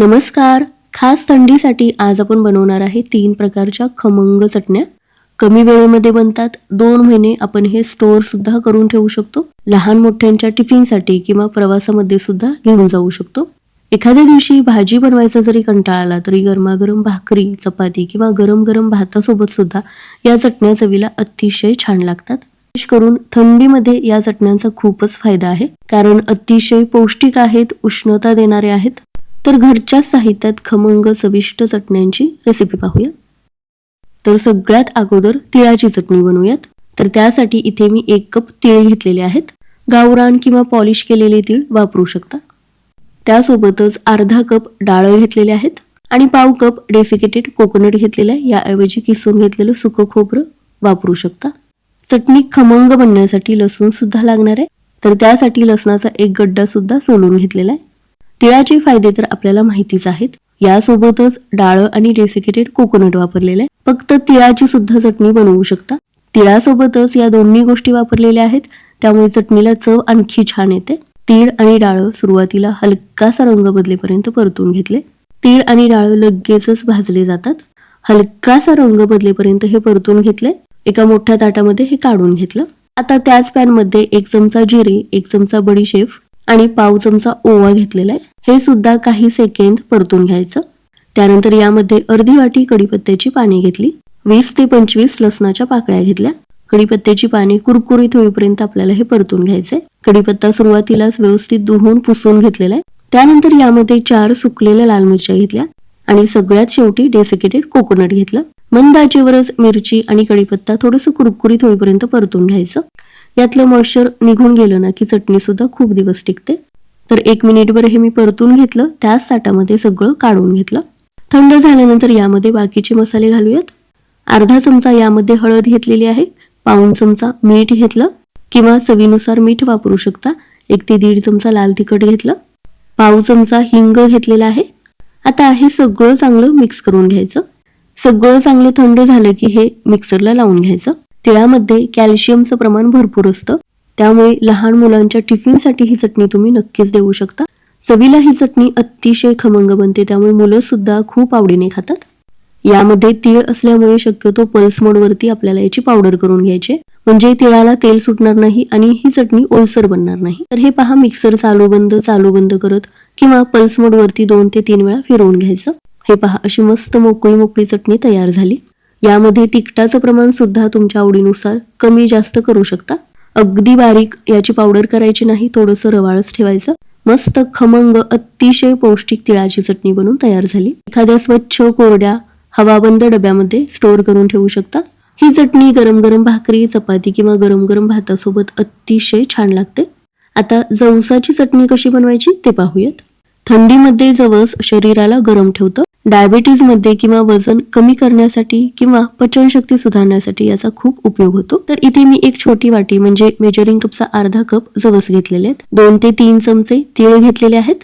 नमस्कार. खास थंडीसाठी आज आपण बनवणार आहे तीन प्रकारच्या खमंग चटण्या. कमी वेळेमध्ये बनतात. दोन महिने आपण हे स्टोअर सुद्धा करून ठेवू शकतो. लहान मोठ्यांच्या टिफिनसाठी किंवा प्रवासामध्ये सुद्धा घेऊन जाऊ शकतो. एखाद्या दिवशी भाजी बनवायचा जरी कंटाळा आला तरी गरमागरम भाकरी चपाती किंवा गरम गरम भातासोबत सुद्धा या चटण्या चवीला अतिशय छान लागतात. विशेष करून थंडीमध्ये या चटण्यांचा खूपच फायदा आहे. कारण अतिशय पौष्टिक आहेत उष्णता देणारे आहेत. तर घरच्या साहित्यात खमंग चविष्ट चटण्यांची रेसिपी पाहूया तर सगळ्यात अगोदर तिळाची चटणी बनवूयात. तर त्यासाठी इथे मी एक कप तिळ घेतलेले आहेत. गावरान किंवा पॉलिश केलेले तीळ वापरू शकता. त्यासोबतच अर्धा कप डाळ घेतलेले आहेत आणि पाव कप डेसिकेटेड कोकोनट घेतलेलं आहे. याऐवजी किसून घेतलेलं सुकं खोबरं वापरू शकता. चटणी खमंग बनण्यासाठी लसूण सुद्धा लागणार आहे. तर त्यासाठी लसणाचा एक गड्डा सुद्धा सोलून घेतलेला आहे. तिळाचे फायदे तर आपल्याला माहितीच आहेत. यासोबतच डाळ आणि डेसिकेटेड कोकोनट वापरलेले फक्त तिळाची सुद्धा चटणी बनवू शकता. तिळासोबतच या दोन्ही गोष्टी वापरलेल्या आहेत. त्यामुळे चटणीला चव आणखी छान येते. तीळ आणि डाळ सुरुवातीला हलकासा रंग बदलेपर्यंत परतून घेतले. तीळ आणि डाळ लगेचच भाजले जातात. हलकासा रंग बदलेपर्यंत हे परतून घेतले. एका मोठ्या ताटामध्ये हे काढून घेतलं. आता त्याच पॅनमध्ये एक चमचा जिरे एक चमचा बडीशेफ आणि पाव चमचा ओवा घेतलेला आहे. हे सुद्धा काही सेकंद परतून घ्यायचं. त्यानंतर यामध्ये अर्धी वाटी कडीपत्त्याची पाने घेतली. वीस ते पंचवीस लसणाच्या पाकळ्या घेतल्या. कडीपत्त्याची पाने कुरकुरीत होईपर्यंत आपल्याला हे परतून घ्यायचंय. कडीपत्ता सुरुवातीलाच व्यवस्थित धुवून पुसून घेतलेला आहे. त्यानंतर यामध्ये चार सुकलेल्या लाल मिरच्या घेतल्या आणि सगळ्यात शेवटी डेसिकेटेड कोकोनट घेतलं. मंद आचेवरच मिरची आणि कडीपत्ता थोडस कुरकुरीत होईपर्यंत परतून घ्यायचं. यातलं मॉइश्चर निघून गेलं ना की चटणी सुद्धा खूप दिवस टिकते. तर एक मिनिटभर हे मी परतून घेतलं त्याच ताटामध्ये सगळं काढून घेतलं. थंड झाल्यानंतर यामध्ये बाकीचे मसाले घालूयात. अर्धा चमचा यामध्ये हळद घेतलेली आहे पाऊन चमचा मीठ घेतलं किंवा चवीनुसार मीठ वापरू शकता. एक ते दीड चमचा लाल तिखट घेतलं पाव चमचा हिंग घेतलेला आहे. आता हे सगळं चांगलं मिक्स करून घ्यायचं. सगळं चांगलं थंड झालं की हे मिक्सरला लावून घ्यायचं. तिळामध्ये कॅल्शियमचं प्रमाण भरपूर असतं. त्यामुळे लहान मुलांच्या टिफिनसाठी ही चटणी तुम्ही नक्कीच देऊ शकता. चवीला ही चटणी अतिशय खमंग बनते त्यामुळे मुलं सुद्धा खूप आवडीने खातात. यामध्ये तीळ असल्यामुळे शक्यतो पल्स मोडवरती आपल्याला याची पावडर करून घ्यायची म्हणजे तिळाला तेल सुटणार नाही आणि ही चटणी ओलसर बनणार नाही. तर हे पहा मिक्सर चालू बंद चालू बंद करत किंवा पल्स मोडवरती दोन ते तीन वेळा फिरवून घ्यायचं. हे पहा अशी मस्त मोकळी मोकळी चटणी तयार झाली. यामध्ये तिखटाचं प्रमाण सुद्धा तुमच्या आवडीनुसार कमी जास्त करू शकता. अगदी बारीक याची पावडर करायची नाही थोडंसं रवाळच ठेवायचं. मस्त खमंग अतिशय पौष्टिक तिळाची चटणी बनून तयार झाली. एखाद्या स्वच्छ कोरड्या हवाबंद डब्यामध्ये स्टोअर करून ठेवू शकता. ही चटणी गरम गरम भाकरी चपाती किंवा गरम गरम भातासोबत अतिशय छान लागते. आता जवसाची चटणी कशी बनवायची ते पाहूयात. थंडीमध्ये जवस शरीराला गरम ठेवतं. डायबिटीजमध्ये किंवा वजन कमी करण्यासाठी किंवा पचनशक्ती सुधारण्यासाठी याचा खूप उपयोग होतो. तर इथे मी एक छोटी वाटी म्हणजे मेजरिंग कपचा अर्धा कप जवस घेतलेले आहेत. दोन ते तीन चमचे तीळ घेतलेले आहेत.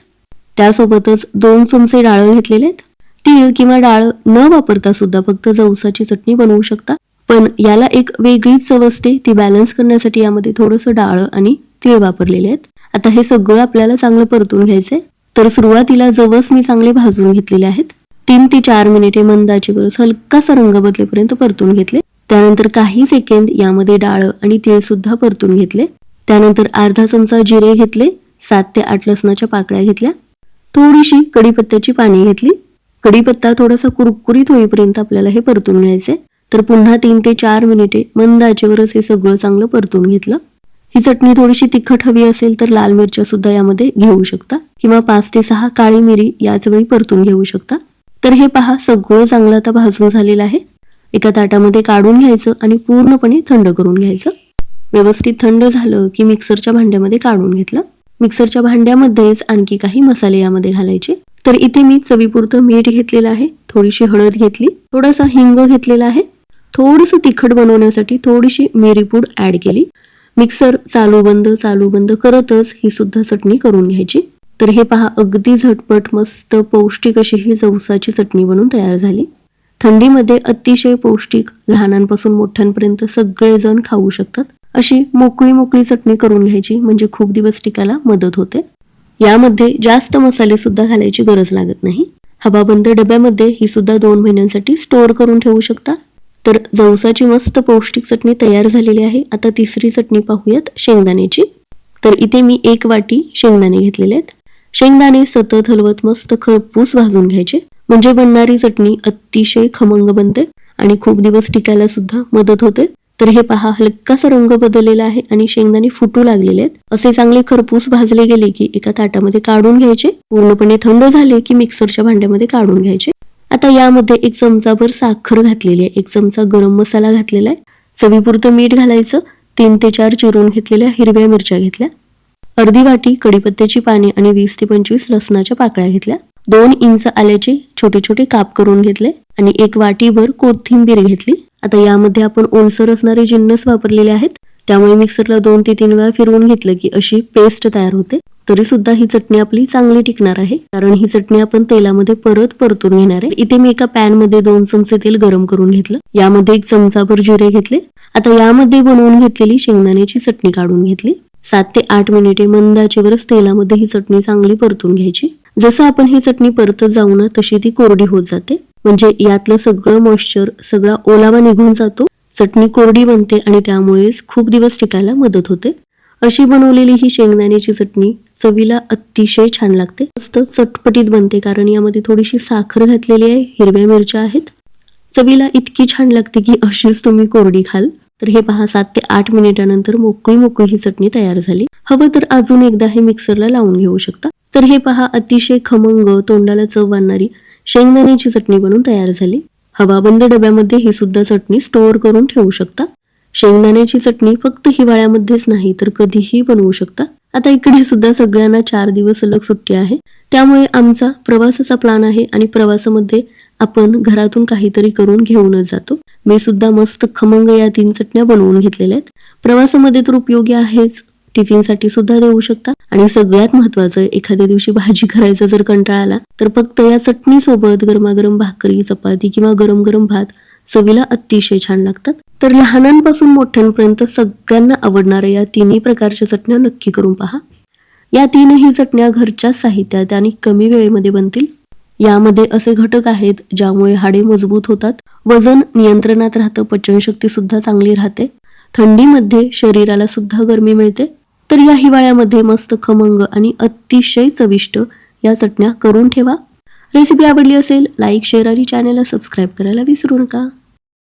त्यासोबतच दोन चमचे डाळ घेतलेले आहेत. तीळ किंवा डाळ न वापरता सुद्धा फक्त जवसाची चटणी बनवू शकता. पण याला एक वेगळीच चव असते ती बॅलन्स करण्यासाठी यामध्ये थोडंसं डाळ आणि तीळ वापरलेले आहेत. आता हे सगळं आपल्याला चांगलं परतून घ्यायचंय. तर सुरुवातीला जवस मी चांगले भाजून घेतलेले आहेत. तीन ते चार मिनिटे मंदाची गरज हलकासा रंग बदलेपर्यंत परतून घेतले. त्यानंतर काही सेकंद यामध्ये डाळ आणि तीळ सुद्धा परतून घेतले. त्यानंतर अर्धा चमचा जिरे घेतले सात ते आठ लसणाच्या पाकळ्या घेतल्या. थोडीशी कडीपत्त्याची पाने घेतली. कडीपत्ता थोडासा कुरकुरीत होईपर्यंत आपल्याला हे परतून घ्यायचे. तर पुन्हा तीन ते चार मिनिटे मंद आचेवरच हे सगळं चांगलं परतून घेतलं. ही चटणी थोडीशी तिखट हवी असेल तर लाल मिरच्या सुद्धा यामध्ये घेऊ शकता. किंवा पाच ते सहा काळी मिरी याच वेळी परतून घेऊ शकता. तर हे पहा सगळं चांगलं आता भाजून झालेलं आहे. एका ताटामध्ये काढून घ्यायचं आणि पूर्णपणे थंड करून घ्यायचं. व्यवस्थित थंड झालं की मिक्सरच्या भांड्यामध्ये काढून घेतलं. मिक्सरच्या भांड्यामध्येच आणखी काही मसाले यामध्ये घालायचे. तर इथे मी चवीपुरतं मीठ घेतलेलं आहे. थोडीशी हळद घेतली. थोडासा हिंग घेतलेला आहे. थोडंसं तिखट बनवण्यासाठी थोडीशी मिरीपूड ऍड केली. मिक्सर चालू बंद चालू बंद करतच ही सुद्धा चटणी करून घ्यायची. तर हे पहा अगदी झटपट मस्त पौष्टिक अशी ही जवसाची चटणी बनून तयार झाली. थंडीमध्ये अतिशय पौष्टिक लहानांपासून मोठ्यांपर्यंत सगळेजण खाऊ शकतात. अशी मोकळी मोकळी चटणी करून घ्यायची म्हणजे खूप दिवस टिकायला मदत होते. यामध्ये जास्त मसाले सुद्धा घालायची गरज लागत नाही. हवाबंद डब्यामध्ये ही सुद्धा दोन महिन्यांसाठी स्टोअर करून ठेवू शकता. तर जवसाची मस्त पौष्टिक चटणी तयार झालेली आहे. आता तिसरी चटणी पाहूयात शेंगदाण्याची. तर इथे मी एक वाटी शेंगदाणे घेतलेले आहेत. शेंगदाणे सतत हलवत मस्त खरपूस भाजून घ्यायचे. म्हणजे बनणारी चटणी अतिशय खमंग बनते आणि खूप दिवस टिकायला सुद्धा मदत होते. तर हे पहा हलकासा रंग बदललेला आहे आणि शेंगदाणे फुटू लागलेले आहेत. असे चांगले खरपूस भाजले गेले की एका ताटामध्ये काढून घ्यायचे. पूर्णपणे थंड झाले की मिक्सरच्या भांड्यामध्ये काढून घ्यायचे. आता यामध्ये एक चमचाभर साखर घातलेली आहे. एक चमचा गरम मसाला घातलेला आहे. चवीपुरतं मीठ घालायचं. तीन ते चार चिरून घेतलेल्या हिरव्या मिरच्या घेतल्या. अर्धी वाटी कडीपत्त्याची पाने आणि वीस ते पंचवीस लसणाच्या पाकळ्या घेतल्या. दोन इंच आल्याचे छोटे छोटे काप करून घेतले आणि एक वाटीभर कोथिंबीर घेतली. आता यामध्ये आपण ओलसर असणारे जिन्नस वापरलेले आहेत. त्यामुळे मिक्सरला दोन ते तीन वेळा फिरवून घेतलं की अशी पेस्ट तयार होते. तरी सुद्धा ही चटणी आपली चांगली टिकणार आहे. कारण ही चटणी आपण तेलामध्ये परत परतून घेणार आहे. इथे मी एका पॅनमध्ये दोन चमचे तेल गरम करून घेतलं. यामध्ये एक चमचाभर जिरे घेतले. आता यामध्ये बनवून घेतलेली शेंगदाण्याची चटणी काढून घेतली. सात ते आठ मिनिटे मंद आचेवरच तेलामध्ये ही चटणी चांगली परतून घ्यायची. जसं आपण ही चटणी परतत जाऊ ना तशी ती कोरडी होत जाते. म्हणजे यातलं सगळं मॉइश्चर सगळा ओलावा निघून जातो. चटणी कोरडी बनते आणि त्यामुळेच खूप दिवस टिकायला मदत होते. अशी बनवलेली ही शेंगदाण्याची चटणी चवीला अतिशय छान लागते. मस्त चटपटीत बनते कारण यामध्ये थोडीशी साखर घातलेली आहे हिरव्या मिरच्या आहेत. चवीला इतकी छान लागते की अशीच तुम्ही कोरडी खाल. तर हे पहा सात ते आठ मिनिटानंतर मोकळी मोकळी ही चटणी तयार झाली. हवं तर अजून एकदा हे मिक्सरला लावून घेऊ शकता. तर हे पहा अतिशय खमंग तोंडाला चव आणणारी शेंगदाण्याची चटणी बनून तयार झाली. हवाबंद डब्यामध्ये ही सुद्धा चटणी स्टोअर करून ठेवू शकता. शेंगदाण्याची चटणी फक्त हिवाळ्यामध्येच नाही तर कधीही बनवू शकता. आता इकडे सुद्धा सगळ्यांना चार दिवस सलग सुट्टी आहे. त्यामुळे आमचा प्रवासाचा प्लान आहे आणि प्रवासामध्ये आपण घरातून काहीतरी करून घेऊनच जातो. मी सुद्धा मस्त खमंग या तीन चटण्या बनवून घेतलेल्या आहेत. प्रवासामध्ये तर उपयोगी आहेच. टिफिनसाठी सुद्धा देऊ शकता. आणि सगळ्यात महत्वाचं एखाद्या दिवशी भाजी करायचा जर कंटाळा आला तर फक्त या चटणी सोबत गरमागरम भाकरी चपाती किंवा गरम गरम भात चवीला अतिशय छान लागतात. तर लहानांपासून मोठ्यांपर्यंत सगळ्यांना आवडणाऱ्या या तिन्ही प्रकारच्या चटण्या नक्की करून पहा. या तीनही चटण्या घरच्या साहित्यात आणि कमी वेळेमध्ये बनतील. यामध्ये असे घटक आहेत ज्यामुळे हाडे मजबूत होतात वजन नियंत्रणात राहतं पचनशक्ती सुद्धा चांगली राहते थंडीमध्ये शरीराला सुद्धा गरमी मिळते. तर या हिवाळ्यामध्ये मस्त खमंग आणि अतिशय चविष्ट या चटण्या करून ठेवा. रेसिपी आवडली असेल लाईक शेअर आणि चॅनेलला सबस्क्राईब करायला विसरू नका.